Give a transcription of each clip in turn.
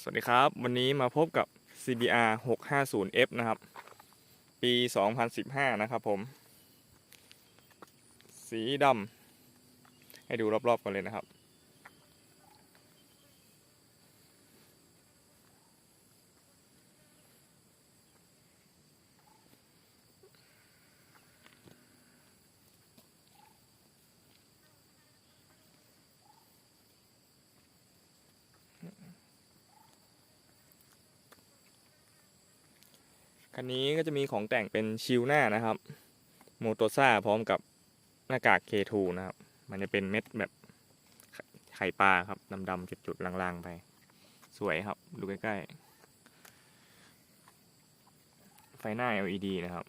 สวัสดีครับ วันนี้มาพบกับ CBR 650F นะครับ ปี 2015 นะครับผม สีดำให้ดูรอบๆกันเลยนะครับ คันนี้ก็จะมีของแต่งเป็นชิลหน้านะครับ โมโตซ่าพร้อมกับหน้ากาก K2 นะครับ มันจะเป็นเม็ดแบบไขไข่ปลาครับดำๆจุดๆลางๆไป สวยครับ ดูใกล้ๆ ไฟหน้า LED นะครับ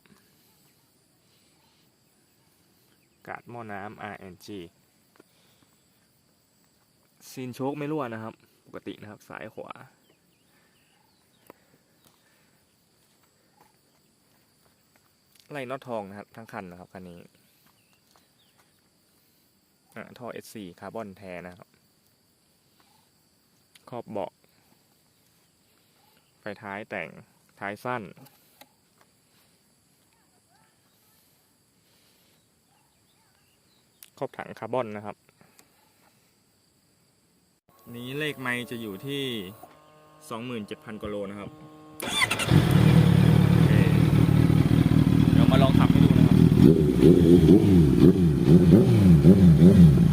กาดหม้อน้ำ RNG ซีนโชคไม่รั่วนะครับ ปกตินะครับ สายขวา ไล่น็อตทองนะครับ ทั้งคันนะครับคันนี้อ่าท่อ S4 คาร์บอนแท้นะครับ ครอบเบาะ ไฟท้ายแต่ง ท้ายสั้น ครอบถังคาร์บอนนะครับ นี้เลขไมล์จะอยู่ที่ 27,000กิโลนะครับ Mm-hmm.